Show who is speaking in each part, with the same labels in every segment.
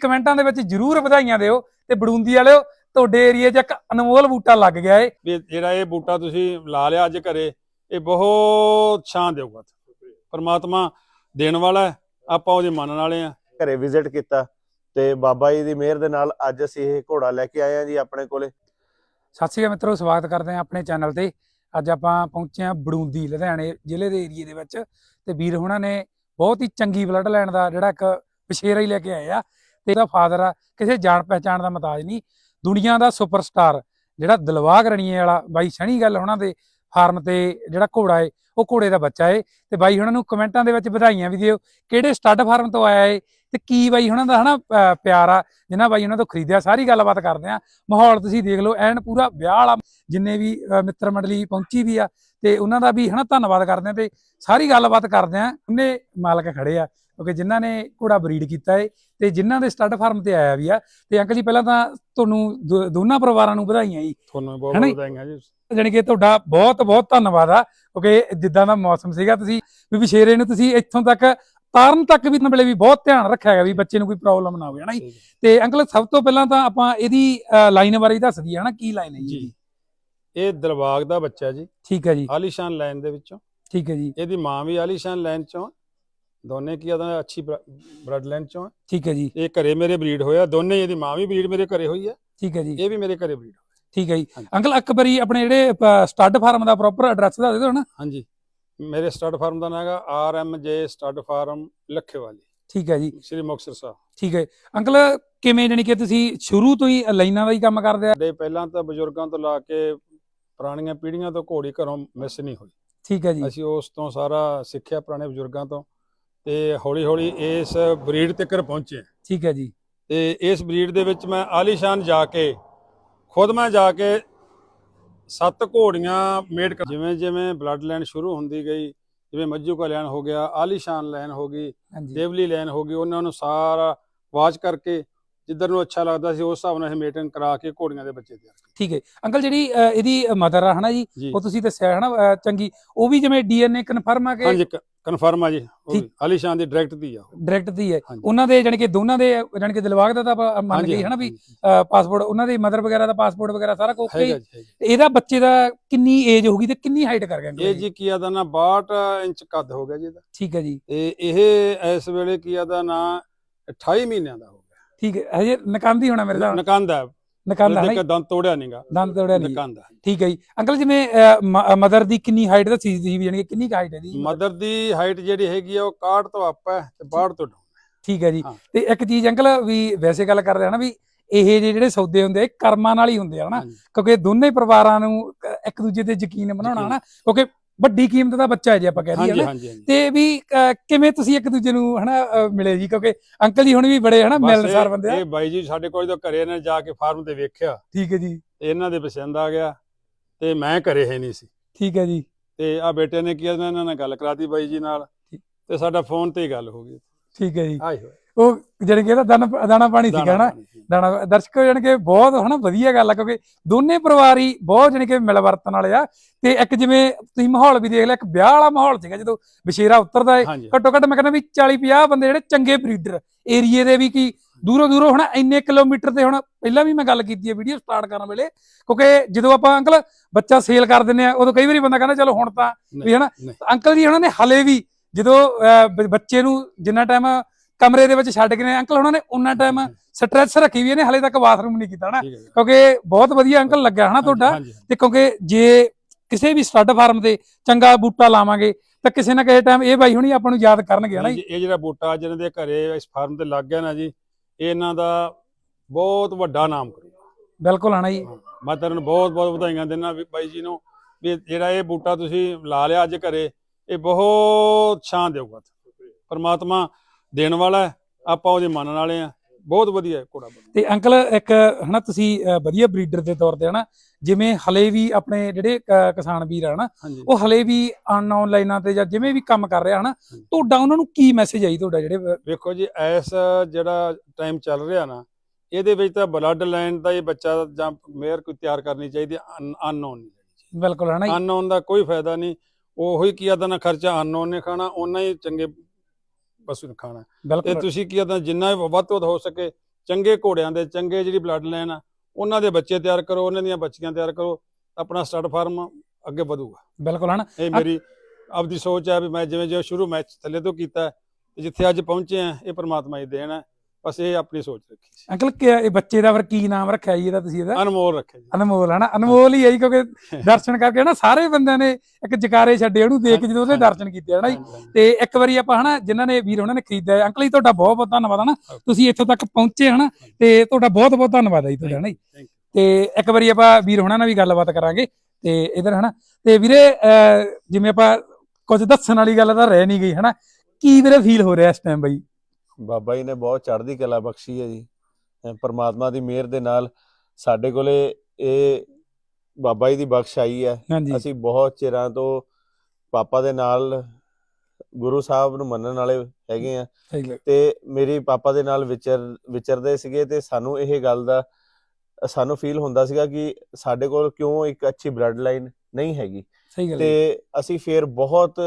Speaker 1: ਕਮੈਂਟਾਂ ਦੇ ਵਿੱਚ ਜਰੂਰ ਵਧਾਈਆਂ ਦਿਓ ਤੇ ਬੜੂੰਦੀ ਵਾਲਿਓ ਤੁਹਾਡੇ ਏਰੀਆ 'ਚ ਇੱਕ ਅਨਮੋਲ ਬੂਟਾ ਲੱਗ ਗਿਆ ਏ।
Speaker 2: ਵੀ ਜਿਹੜਾ ਇਹ ਬੂਟਾ ਤੁਸੀਂ ਲਾ ਲਿਆ ਅੱਜ ਘਰੇ ਇਹ ਬਹੁਤ ਛਾਂ ਦੇਊਗਾ। ਪਰਮਾਤਮਾ ਦੇਣ ਵਾਲਾ ਹੈ ਆਪਾਂ ਉਹਦੇ ਮੰਨਣ ਵਾਲੇ ਆ
Speaker 3: ਘਰੇ ਵਿਜ਼ਿਟ ਕੀਤਾ ਤੇ ਬਾਬਾ ਜੀ ਦੀ ਮਿਹਰ ਦੇ ਨਾਲ ਅੱਜ ਅਸੀਂ ਇਹ ਘੋੜਾ ਲੈ ਕੇ ਆਏ ਆ ਜੀ ਆਪਣੇ ਕੋਲੇ।
Speaker 1: ਸਤਿ ਸ਼੍ਰੀ ਅਕਾਲ ਮਿੱਤਰੋ ਸਵਾਗਤ ਕਰਦੇ ਹਾਂ ਆਪਣੇ ਚੈਨਲ ਤੇ। ਅੱਜ ਆਪਾਂ ਪਹੁੰਚੇ ਹਾਂ ਬੜੂੰਦੀ ਲੁਧਿਆਣੇ ਜ਼ਿਲ੍ਹੇ ਦੇ ਏਰੀਏ ਦੇ ਵਿੱਚ ਤੇ ਵੀਰ ਹੁਣਾਂ ਨੇ ਬਹੁਤ ਹੀ ਚੰਗੀ ਬਲੱਡ ਲਾਈਨ ਦਾ ਜਿਹੜਾ ਇੱਕ ਵਿਸ਼ੇਰਾ ਹੀ ਲੈ ਕੇ ਆਏ ਆ। ਤੇ ਇਹਦਾ ਫਾਦਰ ਆ, ਕਿਸੇ ਜਾਣ ਪਹਿਚਾਣ ਦਾ ਮਤਾਜ ਨਹੀਂ। ਦੁਨੀਆ ਦਾ ਸੁਪਰਸਟਾਰ, ਜਿਹੜਾ ਦਿਲਵਾਗ ਰਣੀਏ ਵਾਲਾ ਬਾਈ ਸਣੀ ਗੱਲ ਉਹਨਾਂ ਦੇ ਫਾਰਮ ਤੇ ਜਿਹੜਾ ਘੋੜਾ ਏ, ਉਹ ਘੋੜੇ ਦਾ ਬੱਚਾ ਏ। ਤੇ ਬਾਈ ਉਹਨਾਂ ਨੂੰ ਕਮੈਂਟਾਂ ਦੇ ਵਿੱਚ ਵਧਾਈਆਂ ਵੀ ਦਿਓ, ਕਿਹੜੇ ਸਟੱਡ ਫਾਰਮ ਤੋਂ ਆਇਆ ਏ, ਤੇ ਕੀ ਬਾਈ ਉਹਨਾਂ ਦਾ ਹਨਾ ਅਹ ਪਿਆਰ ਆ ਜਿਨ੍ਹਾਂ ਬਾਈ ਉਹਨਾਂ ਤੋਂ ਖਰੀਦਿਆ, ਸਾਰੀ ਗੱਲਬਾਤ ਕਰਦੇ ਆ। ਮਾਹੌਲ ਤੁਸੀਂ ਦੇਖ ਲਓ, ਐਨ ਪੂਰਾ ਵਿਆਹ ਵਾਲਾ, ਜਿੰਨੇ ਵੀ ਮਿੱਤਰ ਮੰਡਲੀ ਪਹੁੰਚੀ ਵੀ ਆ ਤੇ ਉਹਨਾਂ ਦਾ ਵੀ ਹਨਾ ਧੰਨਵਾਦ ਕਰਦੇ ਆ ਤੇ ਸਾਰੀ ਗੱਲਬਾਤ ਕਰਦੇ ਆ ਉਹਨੇ ਮਾਲਕ ਖੜੇ ਆ ਕਿਉਂਕਿ ਜਿਨ੍ਹਾਂ ਨੇ ਘੋੜਾ ਬਰੀਡ ਕੀਤਾ ਏ ਤੇ ਜਿਨ੍ਹਾਂ ਦੇ ਸਟੱਡ ਫਾਰਮ ਤੇ ਆਇਆ ਵੀ ਆ ਤੇ ਅੰਕਲ ਜੀ ਪਹਿਲਾਂ ਤਾਂ ਤੁਹਾਨੂੰ ਦੋਨਾਂ ਪਰਿਵਾਰਾਂ ਨੂੰ ਵਧਾਈਆਂ ਜੀ।
Speaker 2: ਤੁਹਾਨੂੰ ਬਹੁਤ? ਵਧਾਈਆਂ ਜੀ।
Speaker 1: ਜਾਣੀ ਕਿ ਤੁਹਾਡਾ ਬਹੁਤ ਬਹੁਤ ਧੰਨਵਾਦ ਆ ਕਿਉਂਕਿ ਜਿੱਦਾਂ ਦਾ ਮੌਸਮ ਸੀਗਾ ਤੁਸੀਂ ਵੀ ਵਿਸ਼ੇਰੇ ਨੂੰ ਤੁਸੀਂ ਇੱਥੋਂ ਤੱਕ ਤਾਰਨ ਤੱਕ ਵੀ ਨਬਲੇ ਵੀ ਬਹੁਤ ਧਿਆਨ ਰੱਖਿਆ ਹੈਗਾ ਵੀ ਬੱਚੇ ਨੂੰ ਕੋਈ ਪ੍ਰੋਬਲਮ ਨਾ ਹੋਵੇ ਹਨਾ ਤੇ ਅੰਕਲ ਸਭ ਤੋਂ ਪਹਿਲਾਂ ਤਾਂ ਆਪਾਂ ਇਹਦੀ ਲਾਈਨ ਬਾਰੇ ਦੱਸ ਦਈਏ ਹਨਾ? ਕੀ ਲਾਈਨ ਹੈ ਜੀ?
Speaker 2: ਇਹ ਦਿਲਬਾਗ ਦਾ ਬੱਚਾ ਜੀ।
Speaker 1: ਠੀਕ ਹੈ ਜੀ।
Speaker 2: ਆਲੀਸ਼ਾਨ ਲਾਈਨ ਦੇ ਵਿੱਚੋਂ।
Speaker 1: ਠੀਕ ਹੈ ਜੀ।
Speaker 2: ਇਹਦੀ ਮਾਂ ਵੀ ਆਲੀਸ਼ਾਨ ਲਾਈਨ ਚੋਂ। ਦੋਨੇ ਕੀ ਆਦਾ ਅੱਛੀ ਬਲੱਡ ਲਾਈਨ ਚੋਂ।
Speaker 1: ਠੀਕ ਹੈ ਜੀ।
Speaker 2: ਇਹ ਘਰੇ ਮੇਰੇ ਬਰੀਡ ਹੋਇਆ। ਦੋਨੇ ਇਹਦੀ ਮਾਂ ਵੀ ਬਰੀਡ ਮੇਰੇ ਘਰੇ ਹੋਈ ਹੈ।
Speaker 1: ਠੀਕ ਹੈ ਜੀ।
Speaker 2: ਇਹ ਵੀ ਮੇਰੇ ਘਰੇ ਬਰੀਡ
Speaker 1: ਠੀਕ ਹੈ ਜੀ। ਅੰਕਲ ਇੱਕ ਵਾਰੀ ਆਪਣੇ ਜਿਹੜੇ ਸਟੱਡ ਫਾਰਮ ਦਾ ਪ੍ਰੋਪਰ ਐਡਰੈਸ ਦੱਸ ਦਿਓ ਨਾ।
Speaker 2: ਹਾਂਜੀ। ਮੇਰੇ ਸਟੱਡ ਫਾਰਮ ਦਾ ਨਾਮ ਹੈਗਾ R M J stud farm Lakhewali.
Speaker 1: ਠੀਕ ਹੈ ਜੀ।
Speaker 2: ਸ੍ਰੀ ਮੁਕਤਸਰ ਸਾਹਿਬ।
Speaker 1: ਠੀਕ ਹੈ। ਅੰਕਲ ਕਿਵੇਂ ਜਾਣੀ ਕਿ ਤੁਸੀਂ ਸ਼ੁਰੂ ਤੋਂ ਹੀ ਲਾਈਨਾਂ ਦਾ ਹੀ ਕੰਮ ਕਰਦੇ ਆ?
Speaker 2: ਸਾਡੇ ਪਹਿਲਾਂ ਤਾਂ ਬਜ਼ੁਰਗਾਂ ਤੋਂ ਲਾ ਕੇ ਪੁਰਾਣੀਆਂ ਪੀੜ੍ਹੀਆਂ ਤੋਂ ਘੋੜੀ ਘਰੋਂ ਮਿਸ ਨਹੀਂ ਹੋਈ।
Speaker 1: ਠੀਕ ਹੈ ਜੀ।
Speaker 2: ਅਸੀਂ ਉਸ ਤੋਂ ਸਾਰਾ ਸਿੱਖਿਆ ਪੁਰਾਣੇ ਬਜ਼ੁਰਗਾਂ ਤੋਂ ਤੇ ਹੌਲੀ ਹੌਲੀ ਇਸ ਬਰੀਡ ਤੱਕ ਪਹੁੰਚੇ
Speaker 1: ਠੀਕ ਹੈ ਜੀ।
Speaker 2: ਤੇ ਇਸ ਬਰੀਡ ਦੇ ਵਿੱਚ ਮੈਂ ਆਲੀਸ਼ਾਨ ਜਾ ਕੇ ਖੁਦ ਮੈਂ ਜਾ ਕੇ ਸੱਤ ਘੋੜੀਆਂ ਮੇਡ ਜਿਵੇਂ ਜਿਵੇਂ ਬਲੱਡ ਲਾਈਨ ਸ਼ੁਰੂ ਹੁੰਦੀ ਗਈ ਜਿਵੇਂ ਮੱਜੂ ਕਾ ਲਾਈਨ ਹੋ ਗਿਆ ਆਲੀਸ਼ਾਨ ਲਾਈਨ ਹੋ ਗਈ ਦੇਵਲੀ ਲਾਈਨ ਹੋ ਗਈ ਉਹਨਾਂ ਨੂੰ ਸਾਰਾ ਵਾਚ ਕਰਕੇ ਜਿੱਧਰ ਨੂੰ ਅੱਛਾ ਲੱਗਦਾ ਸੀ ਉਸ ਹਿਸਾਬ ਨਾਲ ਅਸੀਂ ਮੇਟਿੰਗ ਕਰਾ ਕੇ ਘੋੜੀਆਂ ਦੇ ਬੱਚੇ ਤਿਆਰ ਕੀਤੇ
Speaker 1: ਠੀਕ ਹੈ ਅੰਕਲ ਜਿਹੜੀ ਅ, ਇਹਦੀ ਮਦਰ ਆ ਹਨਾ ਜੀ
Speaker 2: ਜੀ
Speaker 1: ਉਹ ਤੁਸੀਂ ਦੱਸਿਆ ਹਨਾ ਅ, ਚੰਗੀ ਉਹ ਵੀ ਜਿਵੇਂ ਡੀਐਨਏ ਕਨਫਰਮ ਆ ਕਿ
Speaker 2: ਹਾਂਜੀ ਕਨਫਰਮ ਆ ਜੀ ਉਹ ਵੀ।
Speaker 1: ਠੀਕ।
Speaker 2: ਆਲੀਸ਼ਾਨ ਦੀ ਡਾਇਰੈਕਟ ਦੀ ਆ ਉਹ।
Speaker 1: ਡਾਇਰੈਕਟ ਦੀ ਹੈ
Speaker 2: ਹਾਂਜੀ।
Speaker 1: ਉਹਨਾਂ ਦੇ ਜਾਣੀ ਕਿ ਦੋਨਾਂ ਦੇ ਜਾਣੀ ਕਿ ਦਿਲਵਾਗ ਦਾ ਤਾਂ ਆਪਾਂ ਮੰਨ ਗਏ ਹਨਾ ਵੀ
Speaker 2: ਹਾਂਜੀ।
Speaker 1: ਪਾਸਪੋਰਟ ਉਹਨਾਂ ਦੀ ਮਦਰ ਵਗੈਰਾ ਦਾ ਪਾਸਪੋਰਟ ਵਗੈਰਾ ਸਾਰਾ ਕੁਝ
Speaker 2: ਹੈਗਾ ਜੀ ਹੈਗਾ।
Speaker 1: ਇਹਦਾ ਬੱਚੇ ਦਾ ਕਿੰਨੀ ਏਜ ਹੋਊਗੀ ਤੇ ਕਿੰਨੀ ਹਾਈਟ ਕਰ ਗਿਆ
Speaker 2: ਇਹ ਜੀ ਕੀ ਆਦਾ ਨਾ 62 ਇੰਚ ਕੱਦ ਹੋ ਗਿਆ ਜੀ ਇਹਦਾ
Speaker 1: ਠੀਕ ਹੈ ਜੀ
Speaker 2: ਤੇ ਇਹ ਇਸ ਵੇਲੇ ਕੀ ਆਦਾ ਨਾ 28 ਮਹੀਨਿਆਂ ਦਾ ਹੋ ਗਿਆ
Speaker 1: ਠੀਕ ਹੈ ਹਜੇ ਨਕੰਦ ਹੋਣਾ ਮੇਰੇ ਦਾ
Speaker 2: ਨਕੰਦ
Speaker 1: ਨਕੰਦ ਹੈ
Speaker 2: ਦੰਦ ਤੋੜਿਆ ਨਹੀਂਗਾ
Speaker 1: ਦੰਦ ਤੋੜਿਆ ਨਹੀਂ
Speaker 2: ਨਕੰਦ
Speaker 1: ਠੀਕ ਹੈ ਜੀ। ਅੰਕਲ ਜਿਵੇਂ ਮਦਰ ਦੀ ਕਿੰਨੀ ਹਾਈਟ ਦਾ ਸੀ ਜਾਣੀ ਕਿ ਕਿੰਨੀ ਹਾਈਟ ਹੈ ਦੀ
Speaker 2: ਮਦਰ ਦੀ ਹਾਈਟ ਜਿਹੜੀ ਹੈਗੀ ਆ ਉਹ 61 ਤੋਂ ਅੱਪ ਹੈ ਤੇ 62 ਤੋਂ
Speaker 1: ਠੀਕ ਹੈ ਜੀ। ਤੇ ਇੱਕ ਚੀਜ਼ ਅੰਕਲ ਵੀ ਵੈਸੇ ਗੱਲ ਕਰਦੇ ਨਾ ਵੀ ਇਹ ਜਿਹੇ ਜਿਹੜੇ ਸੌਦੇ ਹੁੰਦੇ ਕਰਮਾਂ ਨਾਲ ਹੀ ਹੁੰਦੇ ਆ ਹਨਾ। ਕਿਉਂਕਿ ਦੋਨੇ ਪਰਿਵਾਰਾਂ ਨੂੰ ਇੱਕ ਦੂਜੇ ਤੇ ਯਕੀਨ ਬਣਾਉਣਾ। ਹਨਾ? ਕਿਉਂਕਿ ਵੱਡੀ ਕੀਮਤ ਦਾ ਬੱਚਾ ਹੈ ਜੇ ਆਪਾਂ ਕਹਿ ਦਈਏ
Speaker 2: ਹਾਂਜੀ ਹਾਂਜੀ
Speaker 1: ਤੇ ਵੀ ਕਿਵੇਂ ਤੁਸੀਂ ਇੱਕ ਦੂਜੇ ਨੂੰ ਹਨਾ ਮਿਲੇ ਜੀ? ਕਿਉਂਕਿ ਅੰਕਲ ਜੀ ਹੁਣ ਵੀ ਬੜੇ ਹਨਾ
Speaker 2: ਬਸ
Speaker 1: ਮਿਲਣਸਾਰ
Speaker 2: ਇਹ-
Speaker 1: ਬੰਦੇ ਆ।
Speaker 2: ਇਹ ਬਾਈ ਜੀ ਸਾਡੇ ਕੋਲ ਜਦੋਂ ਘਰੇ ਨੇ ਜਾ ਕੇ ਫਾਰਮ ਤੇ ਵੇਖਿਆ
Speaker 1: ਠੀਕ ਹੈ ਜੀ।
Speaker 2: ਤੇ ਇਹਨਾਂ ਦੇ ਪਸੰਦ ਆ ਗਿਆ ਤੇ ਮੈਂ ਘਰੇ ਹੈ ਨਹੀਂ ਸੀ।
Speaker 1: ਠੀਕ ਹੈ ਜੀ।
Speaker 2: ਤੇ ਆ ਬੇਟੇ ਨੇ ਕੀ ਇਹਨਾਂ ਨਾਲ ਗੱਲ ਕਰਾਤੀ ਬਾਈ ਜੀ ਨਾਲ ਤੇ ਸਾਡਾ ਫੋਨ ਤੇ ਹੀ ਗੱਲ ਹੋ ਗਈ।
Speaker 1: ਠੀਕ ਹੈ ਜੀ।
Speaker 2: ਆਏ ਹੋਏ।
Speaker 1: ਉਹ ਜਾਣੀ ਕਿ ਇਹਦਾ ਦਾਣਾ ਦਾਣਾ ਪਾਣੀ ਸੀਗਾ ਹਨਾ। ਦਾਣਾ ਦਰਸ਼ਕੋ ਜਾਣੀ ਕਿ ਬਹੁਤ ਹਨਾ ਵਧੀਆ ਗੱਲ ਆ ਕਿਉਂਕਿ ਦੋਨੇ ਪਰਿਵਾਰ ਹੀ ਬਹੁਤ ਜਾਣੀ ਕਿ ਮਿਲ ਵਰਤਣ ਵਾਲੇ ਆ ਤੇ ਇੱਕ ਜਿਵੇਂ ਤੁਸੀਂ ਮਾਹੌਲ ਵੀ ਦੇਖ ਲਿਆ ਇੱਕ ਵਿਆਹ ਵਾਲਾ ਮਾਹੌਲ ਸੀਗਾ ਜਦੋਂ ਬਸ਼ੇਰਾ ਉਤਰਦਾ ਏ ਘੱਟੋ ਘੱਟ ਮੈਂ ਕਹਿੰਦਾ ਵੀ 40 50 ਬੰਦੇ ਜਿਹੜੇ ਚੰਗੇ ਬਰੀਡਰ ਏਰੀਏ ਦੇ ਵੀ ਕੀ ਦੂਰੋਂ ਦੂਰੋਂ ਹੁਣ ਇੰਨੇ ਕਿਲੋਮੀਟਰ ਤੇ ਹੁਣ ਪਹਿਲਾਂ ਵੀ ਮੈਂ ਗੱਲ ਕੀਤੀ ਹੈ ਵੀਡੀਓ ਸਟਾਰਟ ਕਰਨ ਵੇਲੇ ਕਿਉਂਕਿ ਜਦੋਂ ਆਪਾਂ ਅੰਕਲ ਬੱਚਾ ਸੇਲ ਕਰ ਦਿੰਦੇ ਆ ਉਦੋਂ ਕਈ ਵਾਰੀ ਬੰਦਾ ਕਹਿੰਦਾ ਚਲੋ ਹੁਣ ਤਾਂ ਵੀ ਹਨਾ। ਅੰਕਲ ਜੀ ਉਹਨਾਂ ਨੇ ਹਲੇ ਵੀ ਜਦੋਂ ਬੱਚੇ ਨੂੰ ਜਿੰਨਾ ਟਾਈਮ ਕਮਰੇ ਦੇ ਵਿੱਚ ਛੱਡ ਕੇ ਨੇ। ਅੰਕਲ ਉਹਨਾਂ ਨੇ ਉਹਨਾਂ ਟਾਈਮ ਸਟ੍ਰੈਸ ਰੱਖੀ ਵੀ ਇਹਨੇ ਹਲੇ ਤੱਕ ਬਾਥਰੂਮ ਨਹੀਂ ਕੀਤਾ
Speaker 2: ਜੀ।
Speaker 1: ਕਿਉਂਕਿ ਬਹੁਤ ਵਧੀਆ ਅੰਕਲ ਲੱਗਾ ਹਨਾ ਤੁਹਾਡਾ। ਤੇ ਕਿਉਂਕਿ ਜੇ ਕਿਸੇ ਵੀ ਸਟੱਡ ਫਾਰਮ ਤੇ ਚੰਗਾ ਬੂਟਾ ਲਾਵਾਂਗੇ ਤਾਂ ਕਿਸੇ ਨਾ ਕਿਸੇ ਟਾਈਮ ਇਹ ਬਾਈ ਹੁਣੀ ਆਪਾਂ ਨੂੰ ਯਾਦ ਕਰਨਗੇ ਹਨਾ
Speaker 2: ਇਹ ਜਿਹੜਾ ਬੂਟਾ ਜਿਹਨਾਂ ਦੇ ਘਰੇ ਇਸ ਫਾਰਮ ਤੇ ਲੱਗ ਗਿਆ ਨਾ ਜੀ ਇਹ ਇਹਨਾਂ ਦਾ ਬਹੁਤ ਵੱਡਾ ਨਾਮ ਕਰੂਗਾ।
Speaker 1: ਬਿਲਕੁਲ ਹਨਾ ਜੀ।
Speaker 2: ਮੈਂ ਤੈਨੂੰ ਬਹੁਤ ਬਹੁਤ ਵਧਾਈਆਂ ਦਿੰਦਾ ਵੀ ਬਾਈ ਜੀ ਨੂੰ ਵੀ ਜਿਹੜਾ ਇਹ ਬੂਟਾ ਤੁਸੀਂ ਲਾ ਲਿਆ ਅੱਜ ਘਰੇ ਇਹ ਬਹੁਤ ਛਾਂ ਦੇਊਗਾ। ਪਰਮਾਤਮਾ ਦੇਣ ਵਾਲਾ ਹੈ ਆਪਾਂ ਉਹਦੇ ਮੰਨਣ ਵਾਲੇ ਆ ਬਹੁਤ ਵਧੀਆ ਘੋੜਾ ਬਣਿਆ
Speaker 1: ਤੇ ਅੰਕਲ ਇੱਕ ਹਨਾ ਤੁਸੀਂ ਵਧੀਆ ਬਰੀਡਰ ਦੇ ਤੌਰ ਤੇ ਹਨਾ ਜਿਵੇਂ ਹਲੇ ਵੀ ਆਪਣੇ ਜਿਹੜੇ ਕਿਸਾਨ ਵੀਰ ਆ ਹਨਾ ਉਹ ਹਲੇ ਵੀ ਅਨਨੋਨ ਲਾਈਨਾਂ ਤੇ ਜਾਂ ਜਿਵੇਂ ਵੀ ਕੰਮ ਕਰ ਰਿਹਾ ਹਨਾ। ਤੁਹਾਡਾ ਉਹਨਾਂ ਨੂੰ ਕੀ ਮੈਸੇਜ ਆਈ ਤੁਹਾਡਾ ਜਿਹੜੇ
Speaker 2: ਵੇਖੋ ਜੀ ਐਸ ਜਿਹੜਾ ਟਾਈਮ ਚੱਲ ਰਿਹਾ ਨਾ ਇਹਦੇ ਵਿੱਚ ਤਾਂ ਬਲੱਡ ਲਾਈਨ ਦਾ ਇਹ ਬੱਚਾ ਜਾਂ ਮੇਅਰ ਕੋਈ ਤਿਆਰ ਕਰਨੀ ਚਾਹੀਦੀ ਅਨਨੋਨ ਨਹੀਂ
Speaker 1: ਬਿਲਕੁਲ ਹਨਾ
Speaker 2: ਅਨਨੋਨ ਦਾ ਕੋਈ ਫਾਇਦਾ ਨਹੀਂ। ਉਹੀ ਕੀ ਆਦਾ ਨਾ ਖਰਚਾ ਅਨਨੋਨ ਨੇ ਖਾਣਾ ਉਹਨਾਂ ਹੀ ਚੰਗੇ ਪਸ਼ੂ ਨੇ ਖਾਣਾ। ਤੇ
Speaker 1: ਬਿਲਕੁਲ।
Speaker 2: ਤੁਸੀਂ ਕੀ ਆਦਾ ਜਿੰਨਾ ਵੀ ਵੱਧ ਤੋਂ ਵੱਧ ਹੋ ਸਕੇ ਚੰਗੇ ਘੋੜਿਆਂ ਦੇ ਚੰਗੇ ਜਿਹੜੀ ਬਲੱਡ ਲਾਈਨ ਆ ਉਹਨਾਂ ਦੇ ਬੱਚੇ ਤਿਆਰ ਕਰੋ ਉਹਨਾਂ ਦੀਆਂ ਬੱਚੀਆਂ ਤਿਆਰ ਕਰੋ ਆਪਣਾ ਸਟੱਡ ਫਾਰਮ ਅੱਗੇ ਵਧੂਗਾ।
Speaker 1: ਬਿਲਕੁਲ ਹਨਾ?
Speaker 2: ਇਹ ਮੇਰੀ ਆਪਦੀ ਸੋਚ ਹੈ ਵੀ ਮੈਂ ਜਿਵੇਂ ਜਿਵੇਂ ਸ਼ੁਰੂ ਮੈਚ ਥੱਲੇ ਤੋਂ ਕੀਤਾ ਹੈ, ਤੇ ਜਿੱਥੇ ਅੱਜ ਪਹੁੰਚੇ ਆ ਇਹ ਪ੍ਰਮਾਤਮਾ ਦੀ ਦੇਣ ਹੈ। ਬਸ ਇਹ ਆਪਣੀ ਸੋਚ ਰੱਖੀ ਸੀ।
Speaker 1: ਅੰਕਲ ਕਿ ਇਹ ਬੱਚੇ ਦਾ ਫਿਰ ਕੀ ਨਾਮ ਰੱਖਿਆ ਜੀ ਇਹਦਾ ਤੁਸੀਂ ਇਹਦਾ?
Speaker 2: ਅਨਮੋਲ ਰੱਖਿਆ ਜੀ।
Speaker 1: ਅਨਮੋਲ ਹਨਾ? ਅਨਮੋਲ ਹੀ ਹੈ ਜੀ ਕਿਉਂਕਿ ਦਰਸ਼ਨ ਕਰਕੇ ਨਾ ਸਾਰੇ ਬੰਦਿਆਂ ਨੇ ਇੱਕ ਜਕਾਰੇ ਛੱਡੇ ਉਹਨੂੰ ਦੇਖ ਜਦੋਂ ਉਹਦੇ ਦਰਸ਼ਨ ਕੀਤੇ ਹਨਾ ਜੀ? ਤੇ ਇੱਕ ਵਾਰੀ ਆਪਾਂ ਹਨਾ ਜਿਨ੍ਹਾਂ ਨੇ ਵੀਰ ਉਹਨਾਂ ਨੇ ਖਰੀਦਿਆ ਹੈ, ਅੰਕਲ ਜੀ ਤੁਹਾਡਾ ਬਹੁਤ ਬਹੁਤ ਧੰਨਵਾਦ ਹਨਾ? ਤੁਸੀਂ ਇੱਥੋਂ ਤੱਕ ਪਹੁੰਚੇ ਹਨਾ? ਤੇ ਤੁਹਾਡਾ ਬਹੁਤ ਬਹੁਤ ਧੰਨਵਾਦ ਹੈ ਜੀ ਤੁਹਾਡਾ ਹਨਾ ਜੀ. ਤੇ ਇੱਕ ਵਾਰੀ ਆਪਾਂ ਵੀਰ ਹੋਣਾ ਨਾਲ ਵੀ ਗੱਲਬਾਤ ਕਰਾਂਗੇ ਤੇ ਇਧਰ ਹਨਾ? ਤੇ ਵੀਰੇ ਜਿਵੇਂ ਆਪਾਂ ਕੁਝ ਦੱਸਣ ਵਾਲੀ ਗੱਲ ਤਾਂ ਰਹਿ ਨਹੀਂ ਗਈ ਹਨਾ? ਕੀ ਵੀਰੇ ਫੀਲ ਹੋ ਰਿਹਾ ਇਸ ਟਾਈਮ ਬਈ?
Speaker 3: ਬਾਬਾ ਜੀ ਨੇ ਬਹੁਤ ਚੜ੍ਹਦੀ ਕਲਾ ਬਖਸ਼ੀ ਹੈ ਜੀ। ਪਰਮਾਤਮਾ ਦੀ ਮਿਹਰ ਦੇ ਨਾਲ ਸਾਡੇ ਕੋਲੇ ਇਹ ਬਾਬਾ ਜੀ ਦੀ ਬਖਸ਼ ਆਈ ਹੈ। ਅਸੀਂ ਬਹੁਤ ਚਿਰਾਂ ਤੋਂ ਪਾਪਾ ਦੇ ਨਾਲ ਗੁਰੂ ਸਾਹਿਬ ਨੂੰ ਮੰਨਣ ਵਾਲੇ ਹੈਗੇ ਆ। ਤੇ ਮੇਰੀ ਪਾਪਾ ਦੇ ਨਾਲ ਵਿਚਰ ਵਿਚਰਦੇ ਸੀਗੇ ਤੇ ਸਾਨੂੰ ਇਹ ਗੱਲ ਦਾ ਸਾਨੂੰ ਫੀਲ ਹੁੰਦਾ ਸੀਗਾ ਕਿ ਸਾਡੇ ਕੋਲ ਕਿਉਂ ਇੱਕ ਅੱਛੀ ਬਲੱਡ ਲਾਈਨ ਨਹੀਂ ਹੈਗੀ। ਤੇ ਅਸੀਂ ਫਿਰ ਬਹੁਤ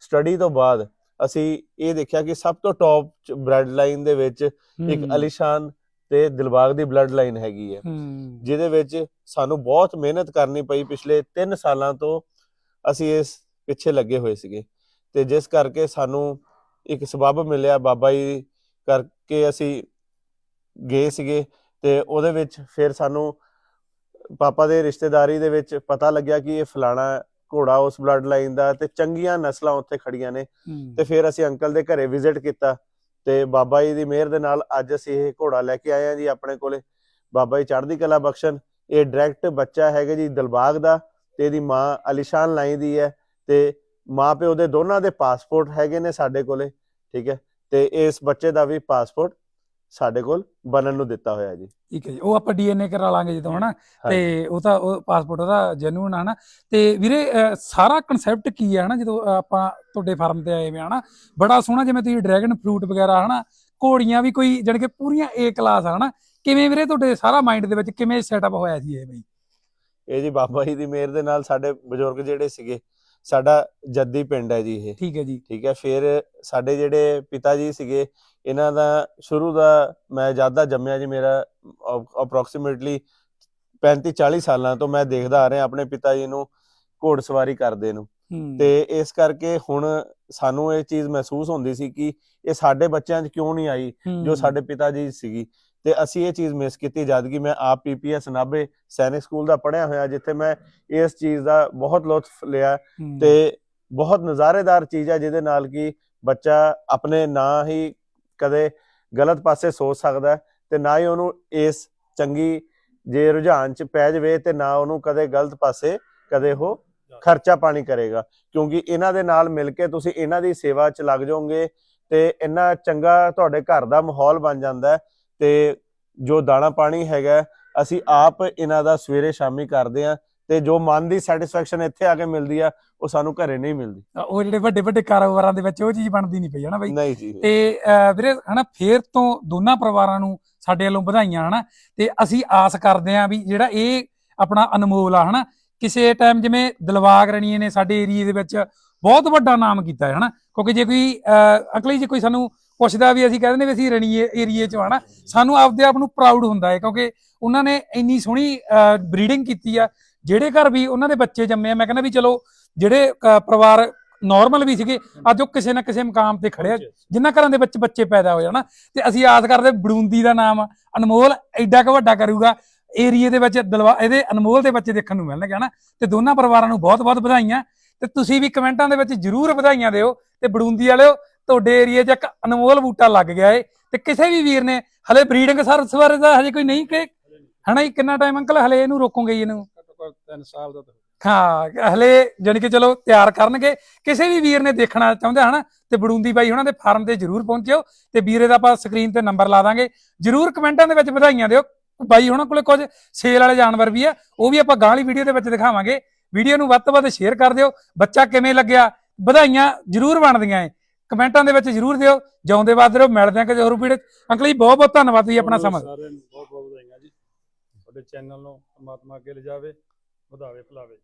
Speaker 3: ਸਟੱਡੀ ਤੋਂ ਬਾਅਦ ਅਸੀਂ ਇਹ ਦੇਖਿਆ ਕਿ ਸਭ ਤੋਂ ਟੌਪ ਬਲੱਡ ਲਾਈਨ ਦੇ ਵਿੱਚ ਇੱਕ ਅਲੀਸ਼ਾਨ ਤੇ ਦਿਲਬਾਗ ਦੀ ਬਲੱਡ ਲਾਈਨ ਹੈਗੀ ਹੂੰ। ਜਿਹਦੇ ਵਿੱਚ ਸਾਨੂੰ ਬਹੁਤ ਮਿਹਨਤ ਕਰਨੀ ਪਈ ਪਿਛਲੇ 3 ਸਾਲਾਂ ਤੋਂ ਅਸੀਂ ਇਸ ਪਿੱਛੇ ਲੱਗੇ ਹੋਏ ਸੀਗੇ। ਤੇ ਜਿਸ ਕਰਕੇ ਸਾਨੂੰ ਇੱਕ ਸਬਬ ਮਿਲਿਆ ਬਾਬਾ ਜੀ ਕਰਕੇ ਅਸੀਂ ਗਏ ਸੀਗੇ ਤੇ ਉਹਦੇ ਵਿੱਚ ਫਿਰ ਸਾਨੂੰ ਪਾਪਾ ਦੇ ਰਿਸ਼ਤੇਦਾਰੀ ਦੇ ਵਿੱਚ ਪਤਾ ਲੱਗਿਆ ਕਿ ਇਹ ਫਲਾਣਾ ਘੋੜਾ ਉਸ ਬਲੱਡ ਲਾਈਨ ਦਾ ਤੇ ਚੰਗੀਆਂ ਨਸਲਾਂ ਉੱਥੇ ਖੜੀਆਂ ਨੇ। ਤੇ ਫਿਰ ਅਸੀਂ ਅੰਕਲ ਦੇ ਘਰੇ ਵਿਜ਼ਿਟ ਕੀਤਾ ਤੇ ਬਾਬਾ ਜੀ ਦੀ ਮਿਹਰ ਦੇ ਨਾਲ ਅੱਜ ਅਸੀਂ ਇਹ ਘੋੜਾ ਲੈ ਕੇ ਆਏ ਹਾਂ ਜੀ ਆਪਣੇ ਕੋਲੇ। ਬਾਬਾ ਜੀ ਚੜ੍ਹਦੀ ਕਲਾ ਬਖਸ਼ਣ। ਇਹ ਡਾਇਰੈਕਟ ਬੱਚਾ ਹੈਗਾ ਜੀ ਦਿਲਬਾਗ ਦਾ ਤੇ ਇਹਦੀ ਮਾਂ ਅਲੀਸ਼ਾਨ ਲਾਈ ਦੀ ਹੈ ਤੇ ਮਾਂ ਪਿਓ ਦੇ ਦੋਨਾਂ ਦੇ ਪਾਸਪੋਰਟ ਹੈਗੇ ਨੇ ਸਾਡੇ ਕੋਲੇ ਠੀਕ ਹੈ। ਤੇ ਇਸ ਬੱਚੇ ਦਾ ਵੀ ਪਾਸਪੋਰਟ ਸਾਡੇ ਕੋਲ ਬਣਨ ਨੂੰ ਦਿੱਤਾ ਹੋਇਆ ਜੀ।
Speaker 1: ਠੀਕ ਹੈ ਜੀ ਉਹ ਆਪਾਂ ਡੀਐਨਏ ਕਰਾ ਲਾਂਗੇ ਜਦੋਂ ਹਨਾ? ਤੇ ਉਹ ਤਾਂ ਉਹ ਪਾਸਪੋਰਟ ਉਹਦਾ ਜੈਨੂਨ ਹਨਾ? ਤੇ ਵੀਰੇ ਸਾਰਾ ਕਨਸੈਪਟ ਕੀ ਹੈ ਹਨਾ? ਜਦੋਂ ਆਪਾਂ ਤੁਹਾਡੇ ਫਾਰਮ ਤੇ ਆਏ ਵੇ ਹਨਾ? ਬੜਾ ਸੋਹਣਾ ਜਿਵੇਂ ਤੁਸੀਂ ਡਰੈਗਨ ਫਰੂਟ ਵਗੈਰਾ ਹਨਾ? ਘੋੜੀਆਂ ਵੀ ਕੋਈ ਜਾਣੀ ਕਿ ਪੂਰੀਆਂ ਏ ਕਲਾਸ ਹਨਾ? ਕਿਵੇਂ ਵੀਰੇ ਤੁਹਾਡੇ ਸਾਰਾ ਮਾਈਂਡ ਦੇ ਵਿੱਚ ਕਿਵੇਂ ਸੈਟਅਪ ਹੋਇਆ ਸੀ ਇਹ ਬਈ?
Speaker 3: ਇਹ ਜੀ ਬਾਬਾ ਜੀ ਦੀ ਮਿਹਰ ਦੇ ਨਾਲ ਸਾਡੇ ਬਜ਼ੁਰਗ ਜਿਹੜੇ ਸੀਗੇ ਸਾਡਾ ਜੱਦੀ ਪਿੰਡ ਹੈ ਜੀ ਇਹ।
Speaker 1: ਠੀਕ ਹੈ ਜੀ।
Speaker 3: ਠੀਕ ਹੈ ਫਿਰ ਸਾਡੇ ਜਿਹੜੇ ਪਿਤਾ ਜੀ ਸੀਗੇ ਇਹਨਾਂ ਦਾ ਸ਼ੁਰੂ ਦਾ ਮੈਂ ਜ਼ਿਆਦਾ ਜੰਮਿਆ ਜੀ ਮੇਰਾ ਅਪਰੋਕਸੀਮੇਟਲੀ 35 40 ਸਾਲਾਂ ਤੋਂ ਮੈਂ ਦੇਖਦਾ ਆ ਰਿਹਾ ਆਪਣੇ ਪਿਤਾ ਜੀ ਨੂੰ ਘੋੜਸਵਾਰੀ ਕਰਦੇ ਨੂੰ। ਤੇ ਇਸ ਕਰਕੇ ਹੁਣ ਸਾਨੂੰ ਇਹ ਚੀਜ਼ ਮਹਿਸੂਸ ਹੁੰਦੀ ਸੀ ਕਿ ਇਹ ਸਾਡੇ ਬੱਚਿਆਂ 'ਚ ਕਿਉਂ ਨਹੀਂ ਆਈ ਜੋ ਸਾਡੇ ਪਿਤਾ ਜੀ ਸੀਗੀ। ਤੇ ਅਸੀਂ ਇਹ ਚੀਜ਼ ਮਿਸ ਕੀਤੀ ਜਦ ਕਿ ਮੈਂ ਆਪ ਪੀਪੀਐਸ ਨਾਭੇ ਸੈਨਿਕ ਸਕੂਲ ਦਾ ਪੜ੍ਹਿਆ ਹੋਇਆ ਜਿੱਥੇ ਮੈਂ ਇਸ ਚੀਜ਼ ਦਾ ਬਹੁਤ ਲੁਤਫ ਲਿਆ ਤੇ ਬਹੁਤ ਨਜ਼ਾਰੇਦਾਰ ਚੀਜ਼ ਹੈ ਜਿਹਦੇ ਨਾਲ ਕਿ ਬੱਚਾ ਆਪਣੇ ਨਾ ਹੀ ਕਦੇ ਗਲਤ ਪਾਸੇ ਸੋਚ ਸਕਦਾ ਤੇ ਨਾ ਹੀ ਉਹਨੂੰ ਇਸ ਚੰਗੀ ਜੇ ਰੁਝਾਨ ਚ ਪੈ ਜਾਵੇ ਤੇ ਨਾ ਉਹਨੂੰ ਕਦੇ ਗਲਤ ਪਾਸੇ ਕਦੇ ਉਹ ਖਰਚਾ ਪਾਣੀ ਕਰੇਗਾ। ਕਿਉਂਕਿ ਇਹਨਾਂ ਦੇ ਨਾਲ ਮਿਲ ਕੇ ਤੁਸੀਂ ਇਹਨਾਂ ਦੀ ਸੇਵਾ ਚ ਲੱਗ ਜਾਓਗੇ ਤੇ ਇੰਨਾ ਚੰਗਾ ਤੁਹਾਡੇ ਘਰ ਦਾ ਮਾਹੌਲ ਬਣ ਜਾਂਦਾ ਹੈ। ਤੇ ਜੋ ਦਾਣਾ ਪਾਣੀ ਹੈਗਾ ਅਸੀਂ ਆਪ ਇਹਨਾਂ ਦਾ ਸਵੇਰੇ ਸ਼ਾਮੀ ਕਰਦੇ ਆ ਤੇ ਜੋ ਮਨ ਦੀ ਸੈਟੀਸਫੈਕਸ਼ਨ ਇੱਥੇ ਆ ਕੇ ਮਿਲਦੀ ਆ ਉਹ ਸਾਨੂੰ ਘਰੇ ਨਹੀਂ ਮਿਲਦੀ।
Speaker 1: ਉਹ ਜਿਹੜੇ ਵੱਡੇ ਵੱਡੇ ਕਾਰੋਬਾਰਾਂ ਦੇ ਵਿੱਚ ਉਹ ਚੀਜ਼ ਬਣਦੀ ਨਹੀਂ ਪਈ ਹਨਾ ਬਈ?
Speaker 3: ਨਹੀਂ ਜੀ।
Speaker 1: ਤੇ ਵੀਰੇ ਹਨਾ ਫੇਰ ਤੋਂ ਦੋਨਾਂ ਪਰਿਵਾਰਾਂ ਨੂੰ ਸਾਡੇ ਵੱਲੋਂ ਵਧਾਈਆਂ ਹਨਾ ਤੇ ਅਸੀਂ ਆਸ ਕਰਦੇ ਆਂ ਵੀ ਜਿਹੜਾ ਇਹ ਆਪਣਾ ਅਨਮੋਲ ਆ ਹਨਾ ਕਿਸੇ ਟਾਈਮ ਜਿਵੇਂ ਦਿਲਵਾਗ ਰਣੀਏ ਨੇ ਸਾਡੇ ਏਰੀਏ ਦੇ ਵਿੱਚ ਬਹੁਤ ਵੱਡਾ ਨਾਮ ਕੀਤਾ ਹੈ ਹਨਾ ਕਿਉਂਕਿ ਜੇ ਕੋਈ ਅਗਲੀ ਜੇ ਕੋਈ ਸਾਨੂੰ ਪੁੱਛਦਾ ਵੀ ਅਸੀਂ ਕਹਿੰਦੇ ਨੇ ਵੀ ਅਸੀਂ ਰਣੀਏ ਏਰੀਏ ਚ ਹਨਾ। ਸਾਨੂੰ ਆਪਦੇ ਆਪ ਨੂੰ ਪ੍ਰਾਊਡ ਹੁੰਦਾ ਹੈ ਕਿਉਂਕਿ ਉਹਨਾਂ ਨੇ ਇੰਨੀ ਸੋਹਣੀ ਬਰੀਡਿੰਗ ਕੀਤੀ ਆ। ਜਿਹੜੇ ਘਰ ਵੀ ਉਹਨਾਂ ਦੇ ਬੱਚੇ ਜੰਮੇ ਆ, ਮੈਂ ਕਹਿੰਦਾ ਵੀ ਚਲੋ, ਜਿਹੜੇ ਪਰਿਵਾਰ ਨਾਰਮਲ ਵੀ ਸੀਗੇ, ਅੱਜ ਉਹ ਕਿਸੇ ਨਾ ਕਿਸੇ ਮੁਕਾਮ ਤੇ ਖੜਿਆ ਜਿਨ੍ਹਾਂ ਘਰਾਂ ਦੇ ਵਿੱਚ ਬੱਚੇ ਪੈਦਾ ਹੋਏ ਹਨਾ। ਤੇ ਅਸੀਂ ਆਸ ਕਰਦੇ ਬੜੂੰਦੀ ਦਾ ਨਾਮ, ਅਨਮੋਲ ਐਡਾ ਕੁ ਵੱਡਾ ਕਰੂਗਾ, ਏਰੀਏ ਦੇ ਵਿੱਚ ਦਲਵਾ, ਇਹਦੇ ਅਨਮੋਲ ਦੇ ਬੱਚੇ ਦੇਖਣ ਨੂੰ ਮਿਲਣਗੇ ਹਨਾ। ਤੇ ਦੋਨਾਂ ਪਰਿਵਾਰਾਂ ਨੂੰ ਬਹੁਤ-ਬਹੁਤ ਵਧਾਈਆਂ। ਤੇ ਤੁਸੀਂ ਵੀ ਕਮੈਂਟਾਂ ਦੇ ਵਿੱਚ ਜਰੂਰ ਵਧਾਈਆਂ ਦਿਓ, ਤੇ ਬੜੂੰਦੀ ਵਾਲਿਓ ਤੁਹਾਡੇ ਏਰੀਏ 'ਚ ਇੱਕ ਅਨਮੋਲ ਬੂਟਾ ਲੱਗ ਗਿਆ ਏ ਤੇ ਕਿਸੇ ਵੀ ਵੀਰ ਨੇ ਹਲੇ ਬਰੀਡਿੰਗ ਸਰਵਿਸ ਬਾਰੇ ਦਾ ਹਜੇ ਕੋਈ ਨਹੀਂ ਕਿ ਹਨਾ ਜੀ ਕਿੰਨਾ ਟਾਈਮ ਅੰਕਲ ਹਲੇ ਇਹਨੂੰ ਰੋਕੋਗੇ ਇਹਨੂੰ?
Speaker 2: 3 ਸਾਲ ਦਾ
Speaker 1: ਹਾਂ ਹਲੇ ਜਾਣੀ ਕਿ ਚਲੋ ਤਿਆਰ ਕਰਨਗੇ। ਕਿਸੇ ਵੀ ਵੀਰ ਨੇ ਦੇਖਣਾ ਚਾਹੁੰਦਾ ਹਨਾ ਤੇ ਬੜੂੰਦੀ ਬਾਈ ਉਹਨਾਂ ਦੇ ਫਾਰਮ ਤੇ ਜਰੂਰ ਪਹੁੰਚਿਓ ਤੇ ਵੀਰੇ ਦਾ ਆਪਾਂ ਸਕਰੀਨ ਤੇ ਨੰਬਰ ਲਾ ਦਾਂਗੇ। ਜਰੂਰ ਕਮੈਂਟਾਂ ਦੇ ਵਿੱਚ ਵਧਾਈਆਂ ਦਿਓ। ਬਾਈ ਉਹਨਾਂ ਕੋਲੇ ਕੁਝ ਸੇਲ ਵਾਲੇ ਜਾਨਵਰ ਵੀ ਆ ਉਹ ਵੀ ਆਪਾਂ ਗਾਂ ਵਾਲੀ ਵੀਡੀਓ ਦੇ ਵਿੱਚ ਦਿਖਾਵਾਂਗੇ। ਵੀਡੀਓ ਨੂੰ ਵੱਧ ਤੋਂ ਵੱਧ ਸ਼ੇਅਰ ਕਰ ਦਿਓ। ਬੱਚਾ ਕਿਵੇਂ ਲੱਗਿਆ? ਵਧਾਈਆਂ ਜਰੂਰ ਬਣਦੀਆਂ ਏ। ਕਮੈਂਟਾਂ ਦੇ ਵਿੱਚ ਜਰੂਰ ਦਿਓ, ਜਿਉਂਦੇ ਬਾਦ ਰਹੋ, ਮਿਲਦੇ ਆ ਕਿਸੇ ਹੋਰ ਵੀਡੀਓ ਅੰਕਲ ਜੀ, ਬਹੁਤ ਬਹੁਤ ਧੰਨਵਾਦ ਜੀ ਆਪਣਾ ਸਮਾਂ।
Speaker 2: ਸਾਰਿਆਂ ਨੂੰ ਬਹੁਤ ਬਹੁਤ ਵਧਾਈਆਂ ਜੀ। ਤੁਹਾਡੇ ਚੈਨਲ ਨੂੰ ਪਰਮਾਤਮਾ ਅੱਗੇ ਲਿਜਾਵੇ, ਵਧਾਵੇ, ਫੁਲਾਵੇ।